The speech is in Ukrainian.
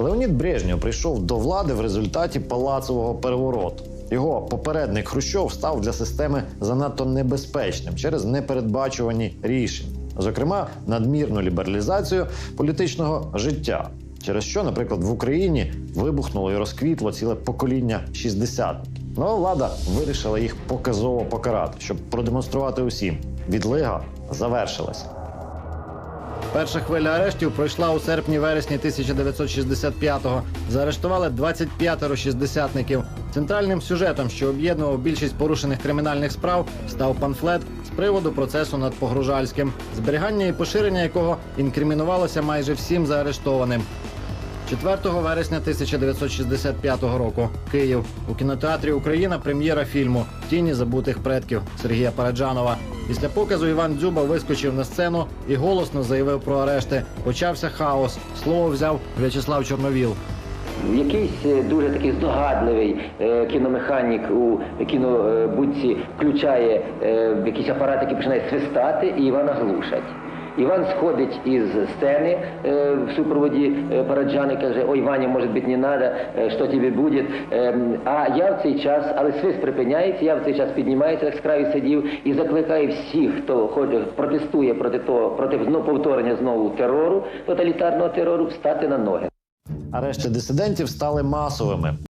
Леонід Брежнєв прийшов до влади в результаті палацового перевороту. Його попередник Хрущов став для системи занадто небезпечним через непередбачувані рішення, зокрема надмірну лібералізацію політичного життя, через що, наприклад, в Україні вибухнуло і розквітло ціле покоління шістдесятників. Нова влада вирішила їх показово покарати, щоб продемонструвати усім. Відлига завершилася. Перша хвиля арештів пройшла у серпні-вересні 1965-го. Заарештували 25 шістдесятників. Центральним сюжетом, що об'єднував більшість порушених кримінальних справ, став панфлет з приводу процесу над Погружальським, зберігання і поширення якого інкримінувалося майже всім заарештованим. 4 вересня 1965 року Київ у кінотеатрі Україна прем'єра фільму Тіні забутих предків Сергія Параджанова. Після показу Іван Дзюба вискочив на сцену і голосно заявив про арешти. Почався хаос. Слово взяв В'ячеслав Чорновіл. Якийсь е, дуже такий здогадливий е, кіномеханік у кінобудці включає е, якийсь апарат, який починає свистати, і Івана глушать. Іван сходить із сцени е, в супроводі е, Параджани, каже, ой, Ваня, може бути, не е, що тобі буде. Ем, А я в цей час, але свист припиняється, я в цей час піднімаюся, як з краю сидів, і закликаю всіх, хто ходить, протестує проти того, проти знову повторення знову терору, тоталітарного терору, встати на ноги. Арешти дисидентів стали масовими.